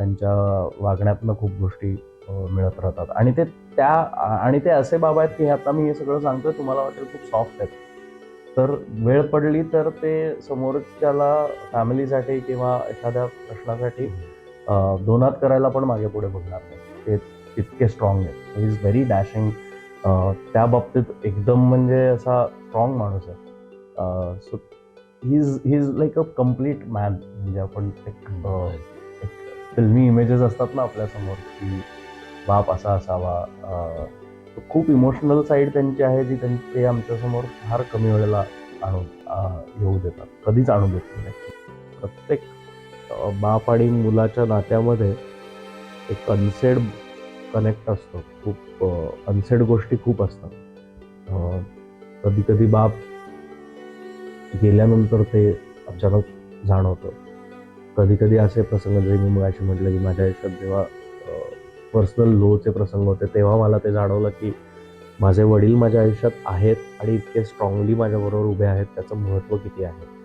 त्यांच्या वागण्यातनं खूप गोष्टी मिळत राहतात. आणि ते त्या आणि ते असे बाबा आहेत की हे आता मी हे सगळं सांगतोय तुम्हाला वाटेल खूप सॉफ्ट आहेत. तर वेळ पडली तर ते समोरच्याला फॅमिलीसाठी किंवा एखाद्या प्रश्नासाठी दोनात करायला पण मागे पुढे बघणार नाही. ते तितके स्ट्रॉंग आहेत. ही इज व्हेरी डॅशिंग त्या बाबतीत एकदम म्हणजे असा स्ट्रॉंग माणूस आहे. So he is he is like a complete man म्हणजे आपण एक फिल्मी इमेजेस असतात ना आपल्यासमोर की बाप असा असावा. खूप इमोशनल साईड त्यांची आहे जी त्यां- ते आमच्यासमोर फार कमी वेळेला आणून येऊ देतात. कधीच आणू देत नाही. प्रत्येक बाप आणि मुलाच्या नात्यामध्ये एक अनसेड कनेक्ट असतो. खूप अनसेड गोष्टी खूप असतात. कधी कधी बाप गेल्यानंतर ते अचानक जाणवतं. कधी कधी असे प्रसंग जे मी मगाशी म्हटलं की माझ्या आयुष्यात जेव्हा पर्सनल लोचे प्रसंग होते तेव्हा मला ते जाणवलं की माझे वडील माझ्या आयुष्यात आहेत आणि इतके स्ट्रॉंगली माझ्याबरोबर उभे आहेत त्याचं महत्त्व किती आहे.